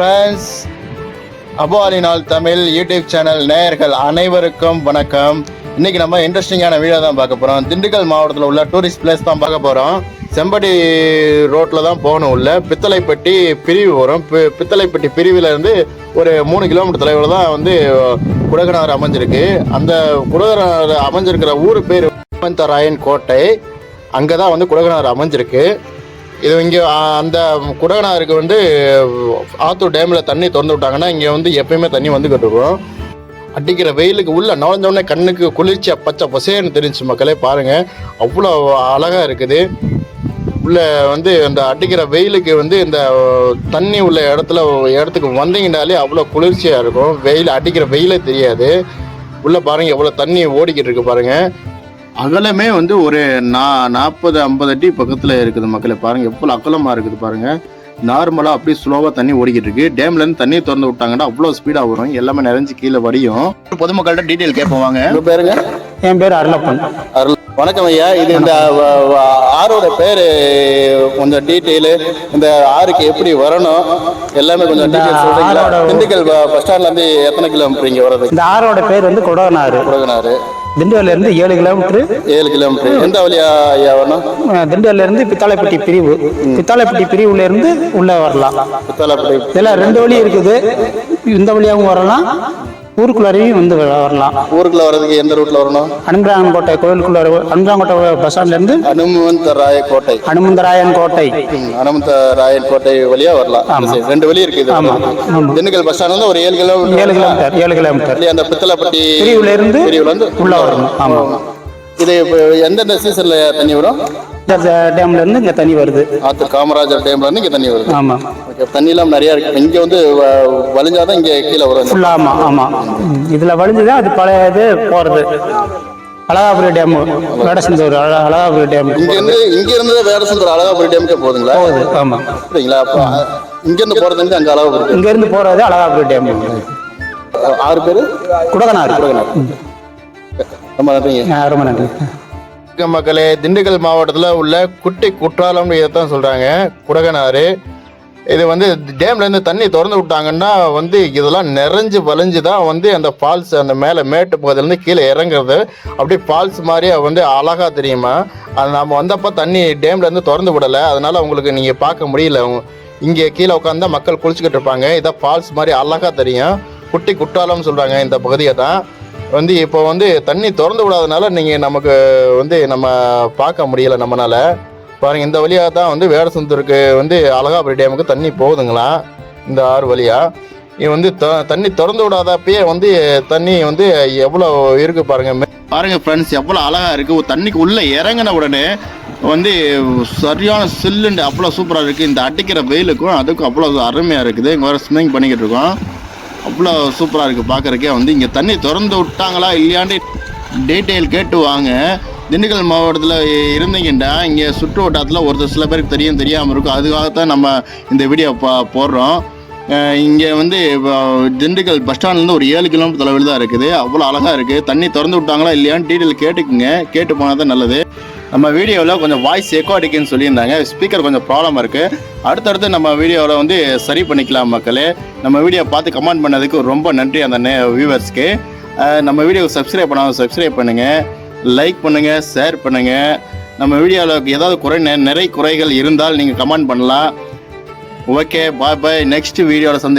Friends அபாலினால் Tamil YouTube channel நேயர்கள் அனைவருக்கும் வணக்கம். இன்னைக்கு நம்ம இன்ட்ரெஸ்டிங்கான வீடியோ தான் பார்க்க போகிறோம் திண்டுக்கல் மாவட்டத்தில் உள்ள டூரிஸ்ட் பிளேஸ் தான் பார்க்க போகிறோம் செம்படி ரோட்டில் தான் போகணும் உள்ள. பித்தளைப்பட்டி பிரிவு வரும். பி- பித்தளைப்பட்டி பிரிவில் இருந்து ஒரு மூணு கிலோமீட்டர் தொலைவில் தான் வந்து குடகனார் அமைஞ்சிருக்கு. அந்த குடகனார் அமைஞ்சிருக்கிற ஊர் பேர் ராயன் கோட்டை. அங்கே தான் வந்து குடகனார் அமைஞ்சிருக்கு. இது இங்கே அந்த குடகனாருக்கு வந்து ஆத்தூர் டேமில் தண்ணி திறந்து விட்டாங்கன்னா இங்கே வந்து எப்பயுமே தண்ணி வந்துக்கிட்டு இருக்கும். அடிக்கிற வெயிலுக்கு உள்ள நுழைஞ்சோடனே கண்ணுக்கு குளிர்ச்சி பச்சை பசேன்னு தெரிஞ்சு மக்களே பாருங்கள் அவ்வளோ அழகாக இருக்குது. உள்ள வந்து அந்த அடிக்கிற வெயிலுக்கு வந்து இந்த தண்ணி உள்ள இடத்துல இடத்துக்கு வந்தீங்கனாலே அவ்வளோ குளிர்ச்சியாக இருக்கும். வெயில் அடிக்கிற வெயிலே தெரியாது. உள்ளே பாருங்கள் எவ்வளோ தண்ணி ஓடிக்கிட்டு இருக்கு பாருங்கள் அகலமே வந்து ஒரு நா நாற்பது ஐம்பது அடி பக்கத்தில் இருக்குது மக்களே. பாருங்க எவ்வளோ அகலமாக இருக்குது பாருங்க. நார்மலாக அப்படியே ஸ்லோவாக தண்ணி ஓடிக்கிட்டு இருக்கு. டேம்ல இருந்து தண்ணி திறந்து விட்டாங்கன்னா அவ்வளோ ஸ்பீடாக வரும். எல்லாமே நிறைஞ்சு கீழே வடியும். பொதுமக்கள்கிட்ட டீட்டெயில் கேட்போம் வாங்க. உங்க பேருங்க? என் பேர் அருளப்பன் அருள் வணக்கம் ஐயா. இது இந்த ஆறோட பேரு கொஞ்சம் டீட்டெயிலு இந்த ஆறுக்கு எப்படி வரணும்? எல்லாமே கொஞ்சம் டீட்டெயில் சொல்றீங்களா? திண்டுக்கல் பஸ் ஸ்டாண்ட்ல இருந்து எத்தனை கிலோமீட்டர் இங்க வர்றது இந்த ஆறோட பேர் வந்து கொடகனாறு குடகனாறு திண்டுவல்ல இருந்து ஏழு கிலோமீட்டர். ஏழு கிலோமீட்டர். எந்த வழியா ஐயா வரணும்? திண்டுவல்ல இருந்து பித்தாளைப்பட்டி பிரிவு. பித்தாளைப்பட்டி பிரிவுல இருந்து உள்ள வரலாம். பித்தாலப்பட்டி இதுல ரெண்டு வழி இருக்குது. இந்த வழியாகவும் வரலாம். ஊருக்குள்ளாரையும் வந்து வரலாம். ஊருக்குள்ள வர்றதுக்கு எந்த ரூட்ல வரணும்? அனுமராங்கோட்டை கோயிலுக்குள்ள அனுமராங்கோட்டை பஸ் ஸ்டாண்ட்ல இருந்து அனுமந்த ராய கோட்டை அனுமந்தராயன் கோட்டை அனுமந்த ராயன் கோட்டை வழியா வரலாம் ரெண்டு வழி இருக்கு இது ஆமா. திண்டுக்கல் பஸ் ஸ்டாண்ட்ல ஒரு ஏழு கிலோமீட்டர் ஏழு கிலோமீட்டர் ஏழு கிலோமீட்டர் அந்த பித்தளைப்பட்டி பிரிவுல இருந்து பிரிவுல இருந்து உள்ள வரணும். ஆமா. இது எந்தெந்த சீசன்ல தண்ணி வரும்? டேம்ல இருந்து இங்க தண்ணி வருது. ஆத்து காமராஜர் டேம்ல இருந்து இங்க தண்ணி வருது. ஆமா. தண்ணி எல்லாம் நிறைய இருக்கு. இங்க வந்து வ- வழிஞ்சாதான் இங்க கீழே வரும். ஃபுல்லா ஆமா ஆமா. இதுல வழிஞ்சுதான் அது பழைய இது போறது. அழகாபுரி டேம் வேடசந்தூர் அழ- அழகாபுரி டேம் இங்க இருந்து இங்க இருந்து வேற சுந்தர அழகாபுரி டேமுக்கே போகுதுங்களா? போகுது ஆமா. அப்ப இங்க இருந்து போறது வந்து அங்க அழகாபுரி இங்க இருந்து போறது அழகாபுரி டேம். ஆறு பேரு? குடகனார். ரொம்ப நன்றிங்க. ரொம்ப நன்றி. வணக்கம் மக்களே திண்டுக்கல் மாவட்டத்தில் உள்ள குட்டி குற்றாலம்னு தான் சொல்கிறாங்க குடகனாறு. இது வந்து டேம்லேருந்து தண்ணி திறந்து விட்டாங்கன்னா வந்து இதெல்லாம் நிறைஞ்சு வளைஞ்சு தான் வந்து அந்த ஃபால்ஸ் அந்த மேலே மேட்டு பகுதியிலேருந்து கீழே இறங்குறது. அப்படியே ஃபால்ஸ் மாதிரி வந்து அழகாக தெரியுமா? அது நம்ம வந்தப்போ தண்ணி டேம்லேருந்து திறந்து விடலை. அதனால் உங்களுக்கு நீங்கள் பார்க்க முடியல. இங்கே கீழே உட்காந்தா மக்கள் குளிச்சுக்கிட்டு இருப்பாங்க. இதான் ஃபால்ஸ் மாதிரி அழகாக தெரியும். குட்டி குற்றாலம்னு சொல்கிறாங்க இந்த பகுதியை தான் வந்து இப்போ வந்து தண்ணி திறந்து விடாதனால நீங்கள் நமக்கு வந்து நம்ம பார்க்க முடியல நம்மளால் பாருங்கள் இந்த வழியாக தான் வந்து வேடசந்தூருக்கு வந்து அழகாபுரி டேமுக்கு தண்ணி போகுதுங்களா? இந்த ஆறு வழியாக இது வந்து த- தண்ணி திறந்து விடாதப்பயே வந்து தண்ணி வந்து எவ்வளோ இருக்குது பாருங்க. பாருங்கள் ஃப்ரெண்ட்ஸ் எவ்வளோ அழகாக இருக்குது தண்ணிக்கு உள்ளே இறங்கின உடனே வந்து சரியான சில்லுண்டு அவ்வளோ சூப்பராக இருக்குது இந்த அடிக்கிற வெயிலுக்கும் அதுக்கும் அவ்வளோ அருமையாக இருக்குது. இங்கே வேறு ஸ்விம்மிங் பண்ணிக்கிட்டு இருக்கோம். அவ்வளோ சூப்பராக இருக்குது பார்க்குறக்கே. வந்து இங்கே தண்ணி திறந்து விட்டாங்களா இல்லையாண்டு டீட்டெயில் கேட்டு வாங்க. திண்டுக்கல் மாவட்டத்தில் இருந்தீங்கன்னா இங்கே சுற்று வட்டாரத்தில் ஒருத்தர் சில பேருக்கு தெரியும் தெரியாமல் இருக்கும். அதுக்காகத்தான் நம்ம இந்த வீடியோ பா போடுறோம். இங்கே வந்து திண்டுக்கல் பஸ் ஸ்டாண்ட்லேருந்து ஒரு ஏழு கிலோமீட்டர் தொலைவில் தான் இருக்குது. அவ்வளோ அழகாக இருக்குது தண்ணி திறந்து விட்டாங்களா இல்லையான்னு டீட்டெயில் கேட்டுக்குங்க. கேட்டு போனால் தான் நல்லது. நம்ம வீடியோவில் கொஞ்சம் வாய்ஸ் எக்கோ அடிக்குன்னு சொல்லியிருந்தாங்க. ஸ்பீக்கர் கொஞ்சம் ப்ராப்ளம் இருக்குது அடுத்தடுத்து நம்ம வீடியோவில் வந்து சரி பண்ணிக்கலாம் மக்களே. நம்ம வீடியோ பார்த்து கமெண்ட் பண்ணதுக்கு ரொம்ப நன்றி அந்த வியூவர்ஸ்க்கு நம்ம வீடியோவை சப்ஸ்கிரைப் பண்ணாமல் சப்ஸ்கிரைப் பண்ணுங்கள் லைக் பண்ணுங்கள் ஷேர் பண்ணுங்கள் நம்ம வீடியோவில் ஏதாவது குறை நெ- நிறை குறைகள் இருந்தால் நீங்கள் கமெண்ட் பண்ணலாம். ஓகே பாய் பாய் நெக்ஸ்ட் வீடியோவில் சந்தி